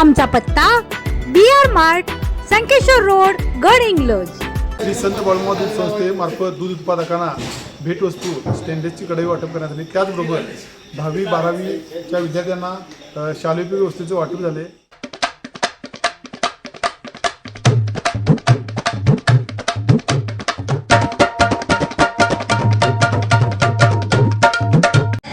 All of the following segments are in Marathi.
आमचा पत्ता B R mart Sankeshwar road Gadhinglaj. Shri संत बाळुमा दूध संस्थेमार्फत दूध उत्पादकांना भेटवस्तू स्टेनलेसची कढई वाटप करण्यात आली. त्याचबरोबर दहावी बारावीच्या विद्यार्थ्यांना शालेय वस्तूचे वाटप झाले.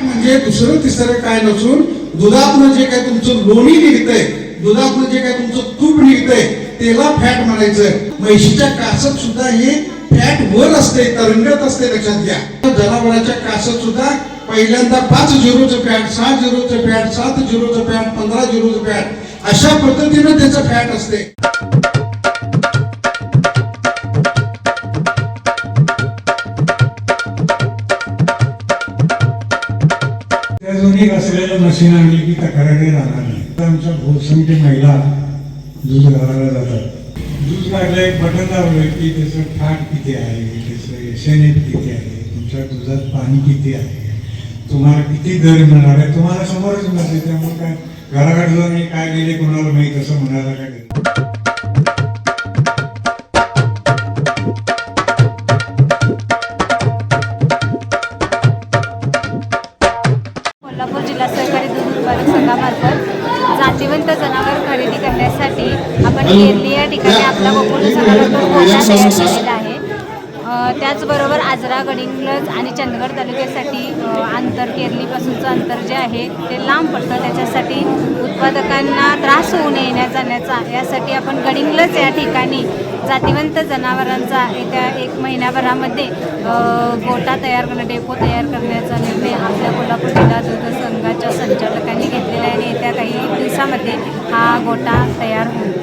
म्हणजे दुसरं तिसरं काय नसून दुधातनं जे काय तुमचं लोणी निघतंय दुधातनं जे काय तुमचं तूप निघतंय त्याला फॅट म्हणायचं म्हैशीच्या कासत सुद्धा हे फॅट वर असते तरंगत असते लक्षात घ्या. जनावरांच्या कासत सुद्धा पहिल्यांदा पाच झिरोचं फॅट सहा झिरोचं फॅट सात झिरोचं फॅट पंधरा झिरोचं फॅट अशा पद्धतीनं त्याचं फॅट असते. जुनी असलेलं मशीन आणली की तक्रारी राहणार आमच्या बहुसंख्य महिला दूध घालायला जातात. दूध काढलं एक बटन लावलं की त्याचं फॅट किती आहे त्याचं एस एन एफ किती आहे तुमच्या दुधात पाणी किती आहे तुम्हाला किती दर मिळणार आहे तुम्हाला समोरच मिळते त्यामुळे काय घराकडे जाऊन काय गेले कोणाला माहीत असं म्हणायला काय जातीवंत खरेदी करण्यासाठी आपण केरली या ठिकाणी आपला गोकुळ जनावर गोठा तयार केलेला आहे? त्याचबरोबर आजरा गडिंगलज आणि चंदगड तालुक्यासाठी अंतर केरलीपासूनचं अंतर जे आहे ते लांब पडतं. त्याच्यासाठी उत्पादकांना त्रास होऊ नये येण्या जाण्याचा. यासाठी आपण गडिंगलज या ठिकाणी जातीवंत जनावरांचा येत्या एक महिन्याभरामध्ये गोटा तयार करणं डेपो तयार करण्याचा कोटा तैयार हुई